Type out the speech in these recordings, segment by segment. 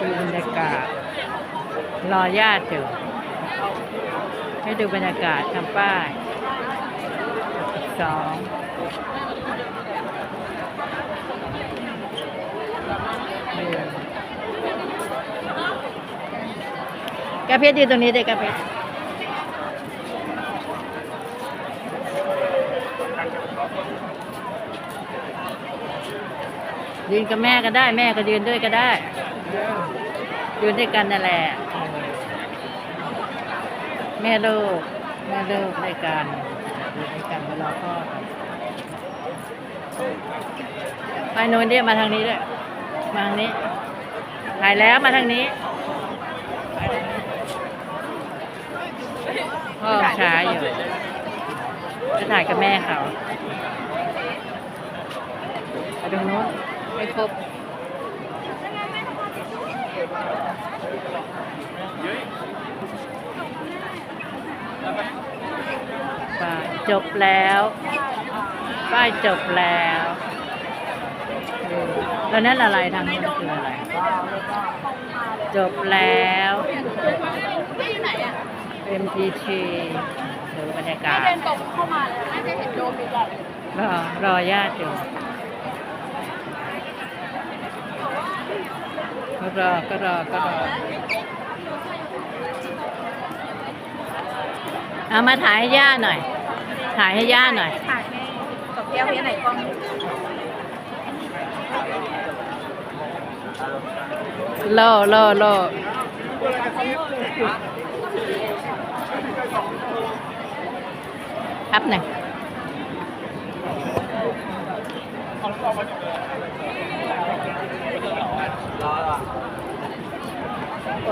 ดูบรรยากาศ รอญาติอยู่ให้ดูบรรยากาศทำป้ายสองกาเพชรอยู่ตรงนี้เลยกาเพชร ยืนกับแม่ก็ได้ แม่ก็ยืนด้วยก็ได้ยืนด้วยกันนั่นแหละ แม่ลูกแม่ลูกด้วยกันอยู่ด้วยกันมารอพ่อไปโน่นเดียมาทางนี้ด้วยมาทางนี้ถ่ายแล้วมาทางนี้พ่อช้าอยู่จะถ่ายกับแม่เขาไปตรงโน้น ไม่ครบป้ายจบแล้วป้ายจบแล้วเออแล้วนั่นอะไรทางนู้นคืออะไร จบแล้ว MTT ดูบรรยากาศเดินตรงเข้ามาเลยน่าจะเห็นโดมใหญ่รอรอญาติอยู่ ก็รอก็รอก็รอเอามาถ่ายให้ย่าหน่อย ถ่ายให้ย่าหน่อยถ่ายแม่กับแก้วที่ไหนกล้องโลโลโลครับหนึ่ง ก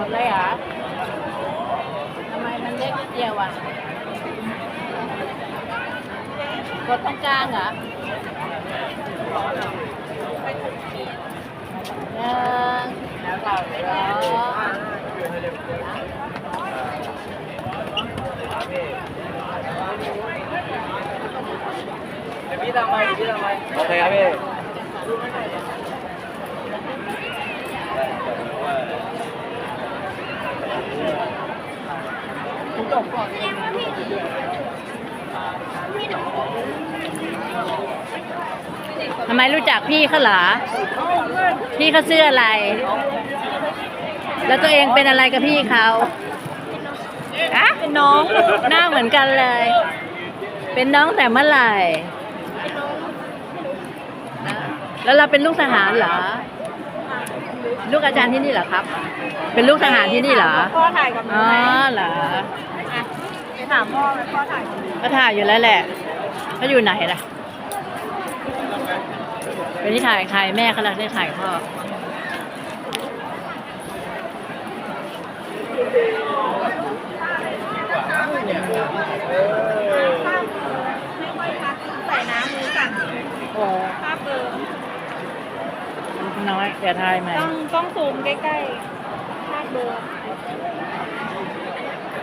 ดเลยเหรอทำไมมันเล็กนิดเดียวอะ กดตรงกลางเหรอหนึ่งสอง พี่ทำไมพี่ทำไมโอเคครับพี่ทำไมรู้จักพี่เขาเหรอพี่เขาซื้ออะไร แล้วตัวเองเป็นอะไรกับพี่เขาอะเป็นน้อง หน้าเหมือนกันเลย เป็นน้องแต่เมื่อไหร่ แล้วเราเป็นลูกทหารเหรอ ลูกอาจารย์ที่นี่เหรอครับ เป็นลูกทหารที่นี่เหรอ พ่อถ่ายกับหนูอ๋อไหมเหรอไปถามพ่อไหมพ่อถ่ายกับหนูก็ถ่ายอยู่แล้วแหละเขาอยู่ไหนล่ะเป็นที่ถ่ายใครแม่เขาลังได้ถ่ายพ่อ ไม่ค่อยพักใส่น้ำมือสั่น โอ้ภาพเบลอ น้อย เดี๋ยวถ่ายใหม่ ต้องต้องซูมใกล้ๆภาพเบลอ